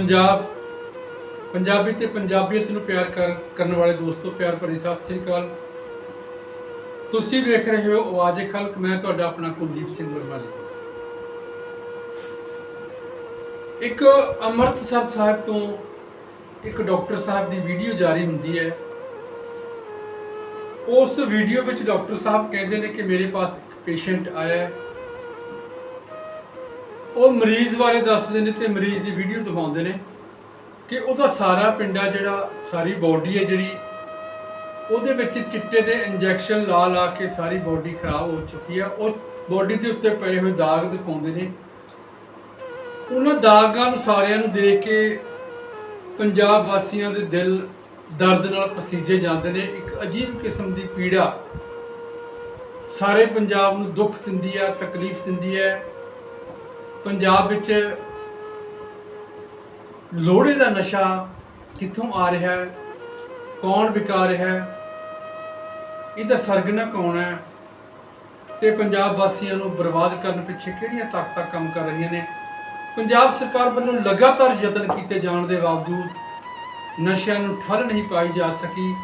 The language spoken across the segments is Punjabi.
ਪੰਜਾਬ, ਪੰਜਾਬੀ ਤੇ ਪੰਜਾਬੀਅਤ ਨੂੰ ਪਿਆਰ ਕਰ- ਕਰਨ ਵਾਲੇ ਦੋਸਤੋ, ਪਿਆਰ ਭਰੀ ਸਤਿ ਸ੍ਰੀ ਅਕਾਲ। ਤੁਸੀਂ ਵੇਖ ਰਹੇ ਹੋ ਆਵਾਜ਼ੇ ਖਲਕ, ਮੈਂ ਤੁਹਾਡਾ ਆਪਣਾ ਕੁਲਦੀਪ ਸਿੰਘ ਵਰਮਾਲੀ ਇੱਕ ਅੰਮ੍ਰਿਤਸਰ ਸਾਹਿਬ ਤੋਂ ਇੱਕ ਡਾਕਟਰ ਸਾਹਿਬ ਦੀ ਵੀਡੀਓ ਜਾਰੀ ਹੁੰਦੀ ਹੈ। ਉਸ ਵੀਡੀਓ ਵਿੱਚ ਡਾਕਟਰ ਸਾਹਿਬ ਕਹਿੰਦੇ ਨੇ ਕਿ ਮੇਰੇ ਪਾਸ ਇੱਕ ਪੇਸ਼ੈਂਟ ਆਇਆ ਹੈ। ਉਹ ਮਰੀਜ਼ ਬਾਰੇ ਦੱਸਦੇ ਨੇ ਤੇ ਮਰੀਜ਼ ਦੀ ਵੀਡੀਓ ਦਿਖਾਉਂਦੇ ਨੇ ਕਿ ਉਹਦਾ ਸਾਰਾ ਪਿੰਡਾ ਜਿਹੜਾ, ਸਾਰੀ ਬਾਡੀ ਹੈ ਜਿਹੜੀ, ਉਹਦੇ ਵਿੱਚ ਚਿੱਟੇ ਦੇ ਇੰਜੈਕਸ਼ਨ ਲਾ ਲਾ ਕੇ ਸਾਰੀ ਬਾਡੀ ਖਰਾਬ ਹੋ ਚੁੱਕੀ ਆ। ਉਹ ਬਾਡੀ ਦੇ ਉੱਤੇ ਪਏ ਹੋਏ ਦਾਗ ਦਿਖਾਉਂਦੇ ਨੇ। ਉਹਨਾਂ ਦਾਗਾਂ ਨੂੰ ਸਾਰਿਆਂ ਨੂੰ ਦੇਖ ਕੇ ਪੰਜਾਬ ਵਾਸੀਆਂ ਦੇ ਦਿਲ ਦਰਦ ਨਾਲ ਪਸੀਜੇ ਜਾਂਦੇ ਨੇ। ਇੱਕ ਅਜੀਬ ਕਿਸਮ ਦੀ ਪੀੜਾ ਸਾਰੇ ਪੰਜਾਬ ਨੂੰ ਦੁੱਖ ਦਿੰਦੀ ਆ, ਤਕਲੀਫ ਦਿੰਦੀ ਹੈ ਪੰਜਾਬ ਵਿੱਚ ਲੋੜੇ ਦਾ ਨਸ਼ਾ ਕਿੱਥੋਂ ਆ ਰਿਹਾ ਹੈ? ਕੌਣ ਵਿਕਾ ਰਿਹਾ ਹੈ? ਇਹਦਾ ਸਰਗਨਾ ਕੌਣ ਹੈ? ਤੇ ਪੰਜਾਬ ਵਾਸੀਆਂ ਨੂੰ ਬਰਬਾਦ ਕਰਨ ਪਿੱਛੇ ਕਿਹੜੀਆਂ ਤਾਕਤਾਂ ਕੰਮ ਕਰ ਰਹੀਆਂ ਨੇ? ਪੰਜਾਬ ਸਰਕਾਰ ਵੱਲੋਂ ਲਗਾਤਾਰ ਯਤਨ ਕੀਤੇ ਜਾਣ ਦੇ ਬਾਵਜੂਦ ਨਸ਼ਿਆਂ ਨੂੰ ਠੱਲ ਨਹੀਂ ਪਾਈ ਜਾ ਸਕੀ।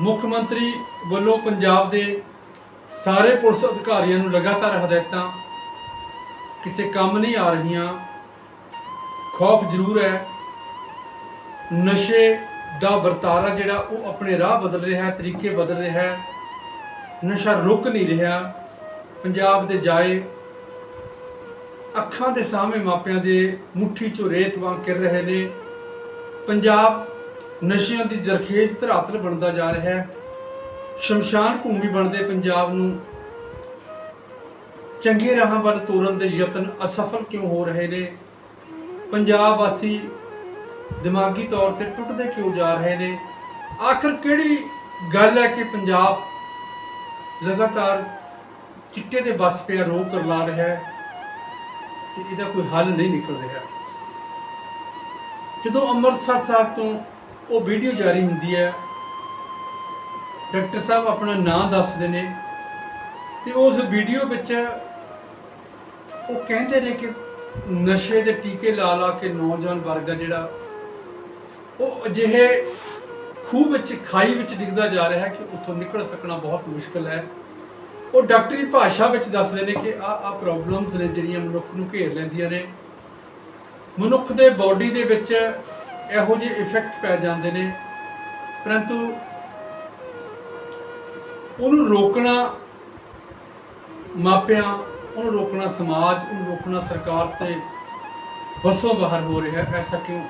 ਮੁੱਖ ਮੰਤਰੀ ਵੱਲੋਂ ਪੰਜਾਬ ਦੇ ਸਾਰੇ ਪੁਲਿਸ ਅਧਿਕਾਰੀਆਂ ਨੂੰ ਲਗਾਤਾਰ ਹਦਾਇਤਾਂ ਕਿਸੇ ਕੰਮ ਨਹੀਂ ਆ ਰਹੀਆਂ। ਖੌਫ ਜ਼ਰੂਰ ਹੈ। ਨਸ਼ੇ ਦਾ ਵਰਤਾਰਾ ਜਿਹੜਾ ਉਹ ਆਪਣੇ ਰਾਹ ਬਦਲ ਰਿਹਾ ਹੈ, ਤਰੀਕੇ ਬਦਲ ਰਿਹਾ ਹੈ। ਨਸ਼ਾ ਰੁਕ ਨਹੀਂ ਰਿਹਾ। ਪੰਜਾਬ ਦੇ ਜਾਏ ਅੱਖਾਂ ਦੇ ਸਾਹਮਣੇ ਮਾਪਿਆਂ ਦੇ ਮੁੱਠੀ ਚੋਂ ਰੇਤ ਵਾਂਗ ਕਰ ਰਹੇ ਨੇ। ਪੰਜਾਬ ਨਸ਼ਿਆਂ ਦੀ ਜਰਖੇਜ਼ ਧਰਾਤਲ ਬਣਦਾ ਜਾ ਰਿਹਾ ਹੈ। ਸ਼ਮਸ਼ਾਨ ਭੂਮੀ ਬਣਦੇ ਪੰਜਾਬ ਨੂੰ ਚੰਗੇ ਰਾਹਾਂ ਵੱਲ ਤੋਰਨ ਦੇ ਯਤਨ ਅਸਫਲ ਕਿਉਂ ਹੋ ਰਹੇ ਨੇ? ਪੰਜਾਬ ਵਾਸੀ ਦਿਮਾਗੀ ਤੌਰ ਤੇ ਟੁੱਟਦੇ ਕਿਉਂ ਜਾ ਰਹੇ ਨੇ? ਆਖਰ ਕਿਹੜੀ ਗੱਲ ਹੈ ਕਿ ਪੰਜਾਬ ਲਗਾਤਾਰ ਚਿੱਟੇ ਦੇ ਬਸ ਪਿਆ ਰੋਹ ਕਰ ਲਾ ਰਿਹਾ ਹੈ ਤੇ ਇਹਦਾ ਕੋਈ ਹੱਲ ਨਹੀਂ ਨਿਕਲ ਰਿਹਾ? ਜਦੋਂ ਅੰਮ੍ਰਿਤਸਰ ਸਾਹਿਬ ਤੋਂ ਉਹ ਵੀਡੀਓ ਜਾਰੀ ਹੁੰਦੀ ਹੈ, ਡਾਕਟਰ ਸਾਹਿਬ ਆਪਣਾ ਨਾਂ ਦੱਸਦੇ ਨੇ ਤੇ ਉਸ ਵੀਡੀਓ ਵਿੱਚ ਉਹ ਕਹਿੰਦੇ ਨੇ ਕਿ ਨਸ਼ੇ ਦੇ ਟੀਕੇ ਲਾ ਲਾ ਕੇ ਨੌਜਵਾਨ ਵਰਗ ਆ ਜਿਹੜਾ, ਉਹ ਅਜਿਹੇ ਖੂਹ ਵਿੱਚ, ਖਾਈ ਵਿੱਚ ਡਿੱਗਦਾ ਜਾ ਰਿਹਾ ਹੈ ਕਿ ਉੱਥੋਂ ਨਿਕਲ ਸਕਣਾ ਬਹੁਤ ਮੁਸ਼ਕਲ ਹੈ। ਉਹ ਡਾਕਟਰੀ ਭਾਸ਼ਾ ਵਿੱਚ ਦੱਸਦੇ ਨੇ ਕਿ ਆ ਆ ਪ੍ਰੋਬਲਮਸ ਨੇ ਜਿਹੜੀਆਂ ਮਨੁੱਖ ਨੂੰ ਘੇਰ ਲੈਂਦੀਆਂ ਨੇ। ਮਨੁੱਖ ਦੇ ਬਾਡੀ ਦੇ ਵਿੱਚ ਇਹੋ ਜਿਹੇ ਇਫੈਕਟ ਪੈ ਜਾਂਦੇ ਨੇ। ਪਰੰਤੂ ਉਹਨੂੰ ਰੋਕਣਾ, ਮਾਪਿਆਂ ਉਹਨੂੰ ਰੋਕਣਾ ਸਮਾਜ, ਉਹਨੂੰ ਰੋਕਣਾ ਸਰਕਾਰ ਤੇ ਬਸੋਂ ਬਾਹਰ ਹੋ ਰਿਹਾ ਹੈ ਐਸਾ ਕਿਉਂ?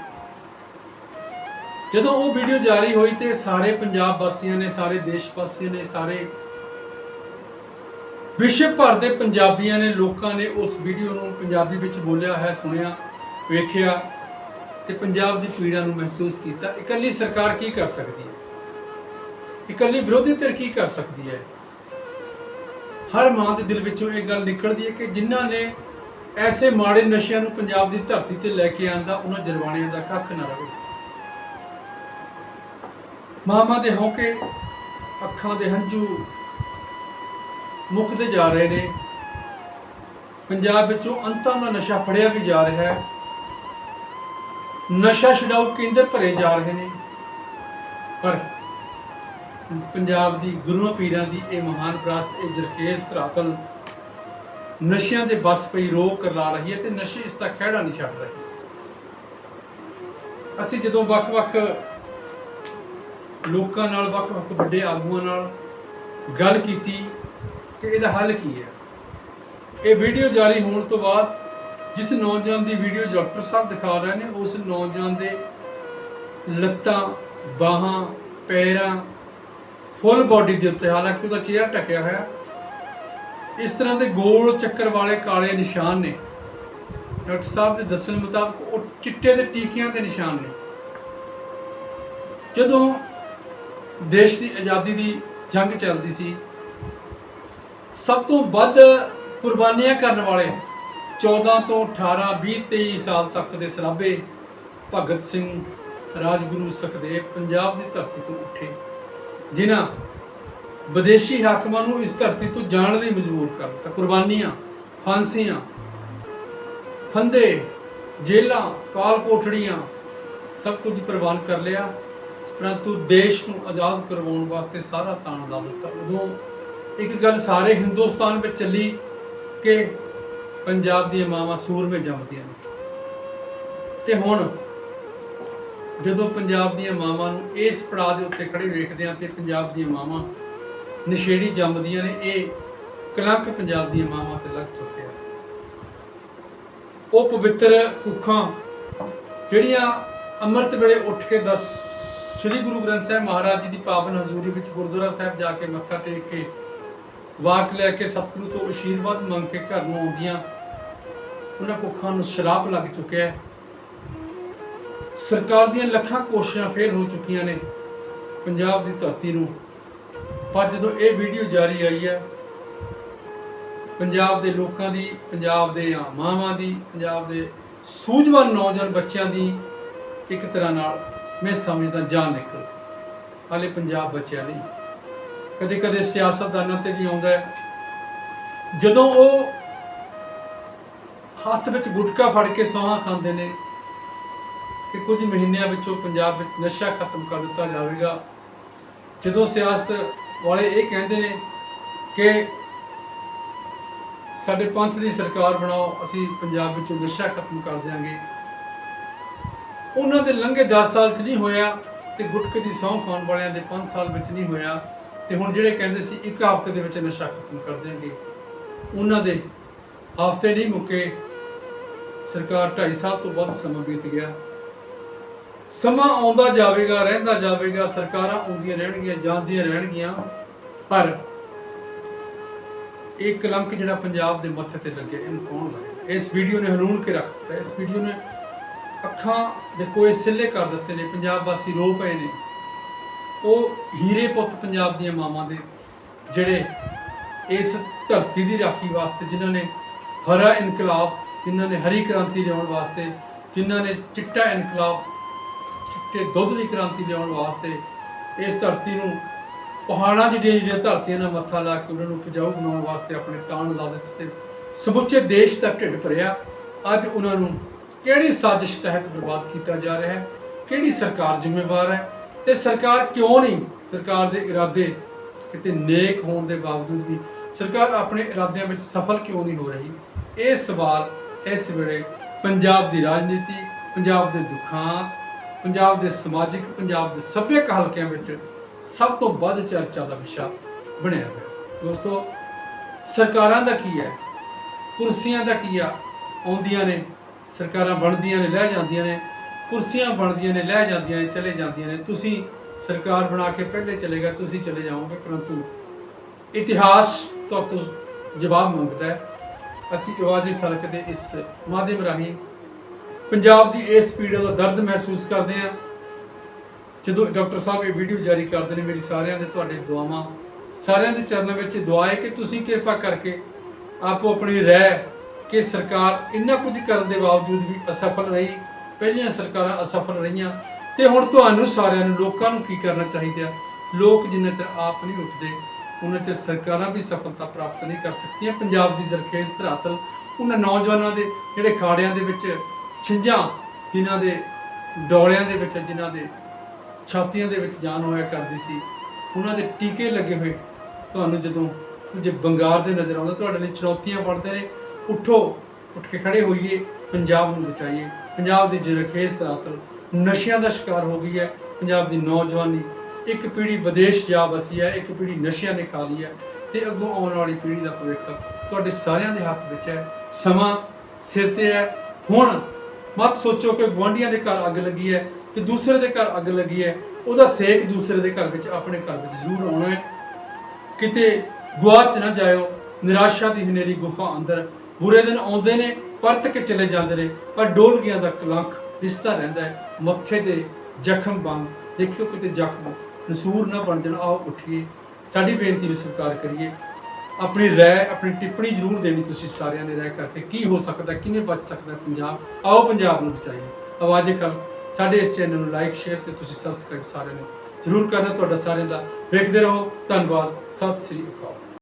ਜਦੋਂ ਉਹ ਵੀਡੀਓ ਜਾਰੀ ਹੋਈ ਤੇ ਸਾਰੇ ਪੰਜਾਬ ਵਾਸੀਆਂ ਨੇ, ਸਾਰੇ ਦੇਸ਼ ਵਾਸੀਆਂ ਨੇ, ਸਾਰੇ ਵਿਸ਼ਵ ਭਰ ਦੇ ਪੰਜਾਬੀਆਂ ਨੇ, ਲੋਕਾਂ ਨੇ ਉਸ ਵੀਡੀਓ ਨੂੰ ਪੰਜਾਬੀ ਵਿੱਚ ਬੋਲਿਆ ਹੈ, ਸੁਣਿਆ, ਵੇਖਿਆ ਤੇ ਪੰਜਾਬ ਦੀ ਪੀੜਾ ਨੂੰ ਮਹਿਸੂਸ ਕੀਤਾ। ਇਕੱਲੀ ਸਰਕਾਰ ਕੀ ਕਰ ਸਕਦੀ ਹੈ? ਇਕੱਲੀ ਵਿਰੋਧੀ ਧਿਰ ਕੀ ਕਰ ਸਕਦੀ ਹੈ? ਹਰ ਮਾਂ ਦੇ ਦਿਲ ਵਿੱਚੋਂ ਇਹ ਗੱਲ ਨਿਕਲਦੀ ਹੈ ਕਿ ਜਿਨ੍ਹਾਂ ਨੇ ਐਸੇ ਮਾੜੇ ਨਸ਼ਿਆਂ ਨੂੰ ਪੰਜਾਬ ਦੀ ਧਰਤੀ ਤੇ ਲੈ ਕੇ ਆਂਦਾ ਉਹਨਾਂ ਜਰਵਾਣਿਆਂ ਦਾ ਕੱਖ ਨਾ ਰਵੇ ਮਾਮਾ ਦੇ ਹੋਕੇ, ਅੱਖਾਂ ਦੇ ਹੰਝੂ ਮੁੱਕਦੇ ਜਾ ਰਹੇ ਨੇ। ਪੰਜਾਬ ਵਿੱਚੋਂ ਅੰਤਾਂ ਦਾ ਨਸ਼ਾ ਫੜਿਆ ਵੀ ਜਾ ਰਿਹਾ ਹੈ। ਨਸ਼ਾ ਛਡਾਊ ਕੇਂਦਰ ਭਰੇ ਜਾ ਰਹੇ ਨੇ। ਪਰ ਪੰਜਾਬ ਦੀ ਗੁਰੂਆਂ ਪੀਰਾਂ ਦੀ ਇਹ ਮਹਾਨ ਵਿਰਾਸਤ ਇਹ ਜਰਖੇਜ਼ ਧਰਾਤਲ ਨਸ਼ਿਆਂ ਦੇ ਬਸ ਪਈ ਰੋਕ ਲਾ ਰਹੀ ਹੈ ਤੇ ਨਸ਼ੇ ਇਸ ਦਾ ਖਹਿੜਾ ਨਹੀਂ ਛੱਡ ਰਹੇ। ਅਸੀਂ ਜਦੋਂ ਵੱਖ-ਵੱਖ ਲੋਕਾਂ ਨਾਲ, ਵੱਖ-ਵੱਖ ਵੱਡੇ ਆਗੂਆਂ ਨਾਲ ਗੱਲ ਕੀਤੀ ਕਿ ਇਹਦਾ ਹੱਲ ਕੀ ਹੈ, ਇਹ ਵੀਡੀਓ ਜਾਰੀ ਹੋਣ ਤੋਂ ਬਾਅਦ ਜਿਸ ਨੌਜਵਾਨ ਦੀ ਵੀਡੀਓ ਡਾਕਟਰ ਸਾਹਿਬ ਦਿਖਾ ਰਹੇ ਨੇ, ਉਸ ਨੌਜਵਾਨ ਦੇ ਲੱਤਾਂ, ਬਾਹਾਂ, ਪੈਰਾਂ ਫੁੱਲ ਬਾਡੀ ਦੇ ਉੱਤੇ, ਹਾਲਾਂਕਿ ਉਹਦਾ ਚਿਹਰਾ ਢੱਕਿਆ ਹੋਇਆ। ਇਸ ਤਰ੍ਹਾਂ ਦੇ ਗੋਲ ਚੱਕਰ ਵਾਲੇ ਕਾਲੇ ਨਿਸ਼ਾਨ ਨੇ। ਡਾਕਟਰ ਸਾਹਿਬ ਦੇ ਦੱਸਣ ਮੁਤਾਬਕ ਉਹ ਚਿੱਟੇ ਦੇ ਟੀਕਿਆਂ ਦੇ ਨਿਸ਼ਾਨ ਨੇ। ਜਦੋਂ ਦੇਸ਼ ਦੀ ਆਜ਼ਾਦੀ ਦੀ ਜੰਗ ਚੱਲਦੀ ਸੀ, ਸਭ ਤੋਂ ਵੱਧ ਕੁਰਬਾਨੀਆਂ ਕਰਨ ਵਾਲੇ 14 ਤੋਂ 18 20 23 ਸਾਲ ਤੱਕ ਦੇ ਸਲਾਬੇ ਭਗਤ ਸਿੰਘ, ਰਾਜਗੁਰੂ ਸੁਖਦੇਵ ਪੰਜਾਬ ਦੀ ਧਰਤੀ ਤੋਂ ਉੱਠੇ। ਜਿਨ੍ਹਾਂ ਵਿਦੇਸ਼ੀ ਹਾਕਮਾਂ ਨੂੰ ਇਸ ਧਰਤੀ ਤੋਂ ਜਾਣ ਲਈ ਮਜਬੂਰ ਕਰਤਾ ਕੁਰਬਾਨੀਆਂ, ਫਾਂਸੀਆਂ, ਫੰਦੇ, ਜੇਲਾਂ ਕਾਲ ਕੋਠੜੀਆਂ ਸਭ ਕੁਝ ਪ੍ਰਵਾਨ ਕਰ ਲਿਆ। ਪਰੰਤੂ ਦੇਸ਼ ਨੂੰ ਆਜ਼ਾਦ ਕਰਵਾਉਣ ਵਾਸਤੇ ਸਾਰਾ ਤਾਣ ਲਾ ਦਿੱਤਾ। ਉਦੋਂ ਇੱਕ ਗੱਲ ਸਾਰੇ ਹਿੰਦੁਸਤਾਨ ਵਿੱਚ ਚੱਲੀ ਕਿ ਪੰਜਾਬ ਦੀਆਂ ਮਾਵਾਂ ਸੂਰਮੇ ਜੰਮਦੀਆਂ ਨੇ। ਤੇ ਹੁਣ ਜਦੋਂ ਪੰਜਾਬ ਦੀਆਂ ਮਾਵਾਂ ਨੂੰ ਇਸ ਪੜਾਅ ਦੇ ਉੱਤੇ ਖੜੇ ਵੇਖਦੇ ਹਾਂ ਤੇ ਪੰਜਾਬ ਦੀਆਂ ਮਾਵਾਂ ਨਸ਼ੇੜੀ ਜੰਮਦੀਆਂ ਨੇ, ਇਹ ਕਲੰਕ ਪੰਜਾਬ ਦੀਆਂ ਮਾਵਾਂ ਤੇ ਲੱਗ ਚੁੱਕਿਆ ਉਹ ਪਵਿੱਤਰ ਕੁੱਖਾਂ ਜਿਹੜੀਆਂ ਅੰਮ੍ਰਿਤ ਵੇਲੇ ਉੱਠ ਕੇ ਦਸ ਸ੍ਰੀ ਗੁਰੂ ਗ੍ਰੰਥ ਸਾਹਿਬ ਮਹਾਰਾਜ ਜੀ ਦੀ ਪਾਵਨ ਹਜ਼ੂਰੀ ਵਿੱਚ ਗੁਰਦੁਆਰਾ ਸਾਹਿਬ ਜਾ ਕੇ ਮੱਥਾ ਟੇਕ ਕੇ ਵਾਕ ਲੈ ਕੇ ਸਤਿਗੁਰੂ ਤੋਂ ਅਸ਼ੀਰਵਾਦ ਮੰਗ ਕੇ ਘਰ ਨੂੰ ਆਉਂਦੀਆਂ, ਉਹਨਾਂ ਕੁੱਖਾਂ ਨੂੰ ਸ਼ਰਾਪ ਲੱਗ ਚੁੱਕਿਆ ਹੈ। ਸਰਕਾਰ ਦੀਆਂ ਲੱਖਾਂ ਕੋਸ਼ਿਸ਼ਾਂ ਫੇਲ ਹੋ ਚੁੱਕੀਆਂ ਨੇ ਪੰਜਾਬ ਦੀ ਧਰਤੀ ਨੂੰ। ਪਰ ਜਦੋਂ ਇਹ ਵੀਡੀਓ ਜਾਰੀ ਆਈ ਹੈ, ਪੰਜਾਬ ਦੇ ਲੋਕਾਂ ਦੀ, ਪੰਜਾਬ ਦੇ ਮਾਵਾਂ ਦੀ, ਪੰਜਾਬ ਦੇ ਸੂਝਵਾਨ ਨੌਜਵਾਨ ਬੱਚਿਆਂ ਦੀ ਇੱਕ ਤਰ੍ਹਾਂ ਨਾਲ ਮੈਂ ਸਮਝਦਾ ਜਾਨ ਨਿਕਲ ਹਾਲੇ ਪੰਜਾਬ ਬਚਿਆ ਨਹੀਂ। ਕਦੇ ਕਦੇ ਸਿਆਸਤਦਾਨਾਂ ਤੇ ਵੀ ਆਉਂਦਾ ਹੈ। ਜਦੋਂ ਉਹ ਹੱਥ ਵਿੱਚ ਗੁਟਕਾ ਫੜ ਕੇ ਸੌਹਾਂ ਖਾਂਦੇ ਨੇ ਕਿ ਕੁਝ ਮਹੀਨਿਆਂ ਵਿੱਚੋਂ ਪੰਜਾਬ ਵਿੱਚ ਨਸ਼ਾ ਖਤਮ ਕਰ ਦਿੱਤਾ ਜਾਵੇਗਾ। ਜਦੋਂ ਸਿਆਸਤ ਵਾਲੇ ਇਹ ਕਹਿੰਦੇ ਨੇ ਕਿ ਸਾਡੇ ਪੰਥ ਦੀ ਸਰਕਾਰ ਬਣਾਓ, ਅਸੀਂ ਪੰਜਾਬ ਵਿੱਚੋਂ ਨਸ਼ਾ ਖਤਮ ਕਰ ਦਿਆਂਗੇ। ਉਹਨਾਂ ਦੇ ਲੰਘੇ 10 ਸਾਲ 'ਚ ਨਹੀਂ ਹੋਇਆ ਤੇ ਗੁਟਕੇ ਦੀ ਸਹੁੰ ਖਾਣ ਵਾਲਿਆਂ ਦੇ 5 ਸਾਲ ਵਿੱਚ ਨਹੀਂ ਹੋਇਆ ਤੇ ਹੁਣ ਜਿਹੜੇ ਕਹਿੰਦੇ ਸੀ ਇੱਕ ਹਫ਼ਤੇ ਦੇ ਵਿੱਚ ਨਸ਼ਾ ਖਤਮ ਕਰ ਦਿਆਂਗੇ। ਉਹਨਾਂ ਦੇ ਹਫ਼ਤੇ ਨਹੀਂ ਮੁੱਕੇ। ਸਰਕਾਰ 2.5 ਸਾਲ ਤੋਂ ਵੱਧ ਸਮਾਂ ਬੀਤ ਗਿਆ। ਸਮਾਂ ਆਉਂਦਾ ਜਾਵੇਗਾ, ਰਹਿੰਦਾ ਜਾਵੇਗਾ, ਸਰਕਾਰਾਂ ਆਉਂਦੀਆਂ ਰਹਿਣਗੀਆਂ, ਜਾਂਦੀਆਂ ਰਹਿਣਗੀਆਂ, ਪਰ ਇਹ ਕਲੰਕ ਜਿਹੜਾ ਪੰਜਾਬ ਦੇ ਮੱਥੇ ਤੇ ਲੱਗਿਆ, ਇਹਨੂੰ ਕੌਣ ਲਾਏਗਾ? ਇਸ ਵੀਡੀਓ ਨੇ ਹਲੂਣ ਕੇ ਰੱਖ ਦਿੱਤਾ, ਇਸ ਵੀਡੀਓ ਨੇ ਅੱਖਾਂ ਦੇ ਕੋਈ ਸਿੱਲੇ ਕਰ ਦਿੱਤੇ ਨੇ, ਪੰਜਾਬ ਵਾਸੀ ਰੋ ਪਏ ਨੇ। ਉਹ ਹੀਰੇ ਪੁੱਤ ਪੰਜਾਬ ਦੀਆਂ ਮਾਵਾਂ ਦੇ, ਜਿਹੜੇ ਇਸ ਧਰਤੀ ਦੀ ਰਾਖੀ ਵਾਸਤੇ ਜਿਨ੍ਹਾਂ ਨੇ ਹਰਾ ਇਨਕਲਾਬ, ਜਿਨ੍ਹਾਂ ਨੇ ਹਰੀ ਕ੍ਰਾਂਤੀ ਲਿਆਉਣ ਵਾਸਤੇ, ਜਿਨ੍ਹਾਂ ਨੇ ਚਿੱਟਾ ਇਨਕਲਾਬ ਚਿੱਟੇ ਦੁੱਧ ਦੀ ਕ੍ਰਾਂਤੀ ਲਿਆਉਣ ਵਾਸਤੇ ਇਸ ਧਰਤੀ ਨੂੰ ਪਹਾੜਾਂ ਜਿਹੜੀਆਂ ਜਿਹੜੀਆਂ ਧਰਤੀਆਂ ਨਾਲ ਮੱਥਾ ਲਾ ਕੇ ਉਹਨਾਂ ਨੂੰ ਉਪਜਾਊ ਬਣਾਉਣ ਵਾਸਤੇ ਆਪਣੇ ਤਾਣ ਲਾ ਦਿੱਤੇ ਤੇ ਸਮੁੱਚੇ ਦੇਸ਼ ਦਾ ਢਿੱਡ ਭਰਿਆ। ਅੱਜ ਉਹਨਾਂ ਨੂੰ ਕਿਹੜੀ ਸਾਜ਼ਿਸ਼ ਤਹਿਤ ਬਰਬਾਦ ਕੀਤਾ ਜਾ ਰਿਹਾ ਹੈ? ਕਿਹੜੀ ਸਰਕਾਰ ਜ਼ਿੰਮੇਵਾਰ ਹੈ? ਤੇ ਸਰਕਾਰ ਕਿਉਂ ਨਹੀਂ? ਸਰਕਾਰ ਦੇ ਇਰਾਦੇ ਕਿਤੇ ਨੇਕ ਹੋਣ ਦੇ ਬਾਵਜੂਦ ਵੀ ਸਰਕਾਰ ਆਪਣੇ ਇਰਾਦਿਆਂ ਵਿੱਚ ਸਫਲ ਕਿਉਂ ਨਹੀਂ ਹੋ ਰਹੀ? ਇਹ ਸਵਾਲ ਇਸ ਵੇਲੇ ਪੰਜਾਬ ਦੀ ਰਾਜਨੀਤੀ, ਪੰਜਾਬ ਦੇ ਦੁਖਾਂਤ ਪੰਜਾਬ ਦੇ ਸਮਾਜਿਕ, ਪੰਜਾਬ ਦੇ ਸੱਭਿਅਕ ਹਲਕਿਆਂ ਵਿੱਚ ਸਭ ਤੋਂ ਵੱਧ ਚਰਚਾ ਦਾ ਵਿਸ਼ਾ ਬਣਿਆ ਹੋਇਆ। ਦੋਸਤੋ, ਸਰਕਾਰਾਂ ਦਾ ਕੀ ਹੈ? ਕੁਰਸੀਆਂ ਦਾ ਕੀ ਆ? ਆਉਂਦੀਆਂ ਨੇ, ਸਰਕਾਰਾਂ ਬਣਦੀਆਂ ਨੇ, ਲੈ ਜਾਂਦੀਆਂ ਨੇ। ਕੁਰਸੀਆਂ ਬਣਦੀਆਂ ਨੇ, ਲੈ ਜਾਂਦੀਆਂ ਨੇ, ਚਲੇ ਜਾਂਦੀਆਂ ਨੇ। ਤੁਸੀਂ ਸਰਕਾਰ ਬਣਾ ਕੇ ਪਹਿਲੇ ਚਲੇਗਾ ਤੁਸੀਂ ਚਲੇ ਜਾਓਗੇ, ਪਰੰਤੂ ਇਤਿਹਾਸ ਤੁਹਾਡੇ ਤੋਂ ਜਵਾਬ ਮੰਗਦਾ ਹੈ। ਅਸੀਂ ਆਵਾਜ਼ ਖਲਕ ਦੇ ਇਸ ਮਾਧਿਅਮ ਰਾਹੀਂ ਪੰਜਾਬ ਦੀ ਇਸ ਪੀੜਾ ਦਾ ਦਰਦ ਮਹਿਸੂਸ ਕਰਦੇ ਹਾਂ। ਜਦੋਂ ਡਾਕਟਰ ਸਾਹਿਬ ਇਹ ਵੀਡੀਓ ਜਾਰੀ ਕਰਦੇ ਨੇ ਮੇਰੀ ਸਾਰਿਆਂ ਦੇ ਤੁਹਾਡੇ ਦੁਆਵਾਂ, ਸਾਰਿਆਂ ਦੇ ਚਰਨਾਂ ਵਿੱਚ ਦੁਆ ਹੈ ਕਿ ਤੁਸੀਂ ਕਿਰਪਾ ਕਰਕੇ ਆਪੋ ਆਪਣੀ ਰਹਿ ਕਿ ਸਰਕਾਰ ਇੰਨਾ ਕੁਝ ਕਰਨ ਦੇ ਬਾਵਜੂਦ ਵੀ ਅਸਫਲ ਰਹੀ। ਪਹਿਲੀਆਂ ਸਰਕਾਰਾਂ ਅਸਫਲ ਰਹੀਆਂ ਤੇ ਹੁਣ ਤੁਹਾਨੂੰ ਸਾਰਿਆਂ ਨੂੰ ਲੋਕਾਂ ਨੂੰ ਕੀ ਕਰਨਾ ਚਾਹੀਦਾ? ਲੋਕ ਜਿੰਨਾ ਚਿਰ ਆਪ ਨਹੀਂ ਉੱਠਦੇ, ਉਹਨਾਂ ਚਿਰ ਸਰਕਾਰਾਂ ਵੀ ਸਫਲਤਾ ਪ੍ਰਾਪਤ ਨਹੀਂ ਕਰ ਸਕਦੀਆਂ। ਪੰਜਾਬ ਦੀ ਜ਼ਰਖੇਜ਼ ਧਰਾਤਲ, ਉਹਨਾਂ ਨੌਜਵਾਨਾਂ ਦੇ ਜਿਹੜੇ ਖਾੜਿਆਂ ਦੇ ਵਿੱਚ ਛਿੰਝਾਂ ਜਿਨ੍ਹਾਂ ਦੇ ਡੋਲਿਆਂ ਦੇ ਵਿੱਚ, ਜਿਨ੍ਹਾਂ ਦੇ ਛਾਤੀਆਂ ਦੇ ਵਿੱਚ ਜਾਨ ਹੋਇਆ ਕਰਦੀ ਸੀ, ਉਹਨਾਂ ਦੇ ਟੀਕੇ ਲੱਗੇ ਹੋਏ ਤੁਹਾਨੂੰ ਜਦੋਂ ਜੇ ਬੰਗਾਰ ਦੇ ਨਜ਼ਰ ਆਉਂਦਾ, ਤੁਹਾਡੇ ਲਈ ਚੁਣੌਤੀਆਂ ਬਣਦੇ ਨੇ। ਉਠੋ, ਉੱਠ ਕੇ ਖੜੇ ਹੋਈਏ, ਪੰਜਾਬ ਨੂੰ ਬਚਾਈਏ। ਪੰਜਾਬ ਦੀ ਜਰਖੇਜ਼ ਤਰਾਤਲ ਨਸ਼ਿਆਂ ਦਾ ਸ਼ਿਕਾਰ ਹੋ ਗਈ ਹੈ। ਪੰਜਾਬ ਦੀ ਨੌਜਵਾਨੀ, ਇੱਕ ਪੀੜ੍ਹੀ ਵਿਦੇਸ਼ ਜਾ ਵਸੀ ਹੈ, ਇੱਕ ਪੀੜ੍ਹੀ ਨਸ਼ਿਆਂ ਨੇ ਖਾ ਲਈ ਹੈ ਤੇ ਅੱਗੋਂ ਆਉਣ ਵਾਲੀ ਪੀੜ੍ਹੀ ਦਾ ਭਵਿੱਖ ਤੁਹਾਡੇ ਸਾਰਿਆਂ ਦੇ ਹੱਥ ਵਿੱਚ ਹੈ। ਸਮਾਂ ਸਿਰ ਤੇ ਹੈ। ਹੁਣ ਮਤ ਸੋਚੋ ਕਿ ਗੁਆਂਢੀਆਂ ਦੇ ਘਰ ਅੱਗ ਲੱਗੀ ਹੈ ਤੇ ਦੂਸਰੇ ਦੇ ਘਰ ਅੱਗ ਲੱਗੀ ਹੈ। ਉਹਦਾ ਸੇਕ ਦੂਸਰੇ ਦੇ ਘਰ ਵਿੱਚ ਆਪਣੇ ਘਰ ਵਿੱਚ ਜ਼ਰੂਰ ਆਉਣਾ ਹੈ। ਕਿਤੇ ਗੁਆਚ ਨਾ ਜਾਇਓ, ਨਿਰਾਸ਼ਾ ਦੀ ਹਨੇਰੀ ਗੁਫਾ ਅੰਦਰ। ਬੁਰੇ ਦਿਨ ਆਉਂਦੇ ਨੇ, ਪਰਤ ਕੇ ਚਲੇ ਜਾਂਦੇ ਨੇ, ਪਰ ਡੋਲਗੀਆਂ ਦਾ ਕਲੰਕ ਰਿਸ਼ਤਾ ਰਹਿੰਦਾ ਹੈ। ਮੱਥੇ ਦੇ ਜ਼ਖਮ ਬੰਦ ਦੇਖਿਓ ਕਿਤੇ ਜ਼ਖਮ ਨਸੂਰ ਨਾ ਬਣ ਜਾਣ, ਆਓ ਉੱਠੀਏ। ਸਾਡੀ ਬੇਨਤੀ ਨੂੰ ਸਵੀਕਾਰ ਕਰੀਏ। ਆਪਣੀ ਰਾਏ ਆਪਣੀ ਟਿੱਪਣੀ ਜ਼ਰੂਰ ਦੇਣੀ ਤੁਸੀਂ ਸਾਰਿਆਂ ਨੇ ਰਾਏ ਕਰਕੇ। ਕੀ ਹੋ ਸਕਦਾ, ਕਿਵੇਂ ਬਚ ਸਕਦਾ ਪੰਜਾਬ? ਆਓ ਪੰਜਾਬ ਨੂੰ ਬਚਾਈਏ। ਆਵਾਜ਼ੇ ਕੱਲ ਸਾਡੇ ਇਸ ਚੈਨਲ ਨੂੰ ਲਾਈਕ ਸ਼ੇਅਰ ਤੇ ਤੁਸੀਂ ਸਬਸਕ੍ਰਾਈਬ ਸਾਰਿਆਂ ਨੇ ਜ਼ਰੂਰ ਕਰਨਾ। ਤੁਹਾਡਾ ਸਾਰਿਆਂ ਦਾ ਵੇਖਦੇ ਰਹੋ। ਧੰਨਵਾਦ। ਸਤਿ ਸ੍ਰੀ ਅਕਾਲ।